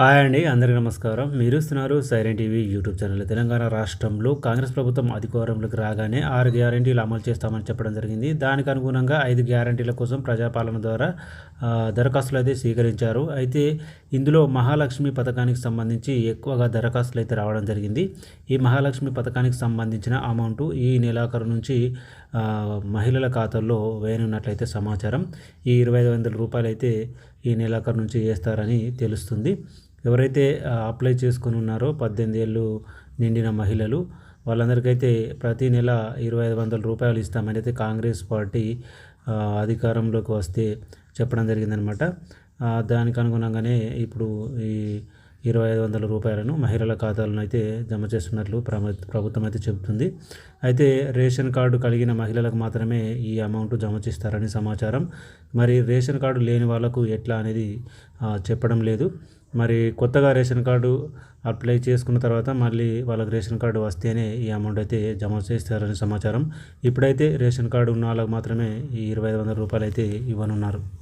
Hi అండి అందరికీ నమస్కారం. మీరు ఇస్తున్నారు Siren TV YouTube channel. Telangana రాష్ట్రంలో కాంగ్రెస్ ప్రభుత్వం అధికారంలోకి రాగానే ఆరు గ్యారంటీలు అమలు చేస్తామని చెప్పడం జరిగింది. దానికి అనుగుణంగా ఐదు గ్యారంటీల కోసం ప్రజాపాలన ద్వారా దరఖాస్తులు అయితే స్వీకరించారు. అయితే ఇందులో మహాలక్ష్మి పథకానికి సంబంధించి ఎక్కువగా దరఖాస్తులు అయితే రావడం జరిగింది. ఈ మహాలక్ష్మి పథకానికి సంబంధించిన అమౌంట్ ఈ నెలాఖరు నుంచి మహిళల ఖాతాల్లో వేయనున్నట్లయితే సమాచారం. ఈ ఇరవై ఐదు వందల రూపాయలు అయితే ఈ నెలాఖరు నుంచి వేస్తారని తెలుస్తుంది. ఎవరైతే అప్లై చేసుకుని ఉన్నారో పద్దెనిమిది ఏళ్ళు నిండిన మహిళలు వాళ్ళందరికైతే ప్రతి నెల ఇరవై ఐదు వందల రూపాయలు ఇస్తామని అయితే కాంగ్రెస్ పార్టీ అధికారంలోకి వస్తే చెప్పడం జరిగిందనమాట. దానికి అనుగుణంగానే ఇప్పుడు ఈ ఇరవై ఐదు వందల రూపాయలను మహిళల ఖాతాలను అయితే జమ చేస్తున్నట్లు ప్రభుత్వం అయితే చెబుతుంది. అయితే రేషన్ కార్డు కలిగిన మహిళలకు మాత్రమే ఈ అమౌంట్ జమ చేస్తారని సమాచారం. మరి రేషన్ కార్డు లేని వాళ్ళకు ఎట్లా అనేది చెప్పడం లేదు. మరి కొత్తగా రేషన్ కార్డు అప్లై చేసుకున్న తర్వాత మళ్ళీ వాళ్ళకి రేషన్ కార్డు వస్తేనే ఈ అమౌంట్ అయితే జమ చేస్తారని సమాచారం. ఇప్పుడైతే రేషన్ కార్డు ఉన్న వాళ్ళకి మాత్రమే ఈ ఇరవై ఐదు వందల రూపాయలు అయితే ఇవ్వనున్నారు.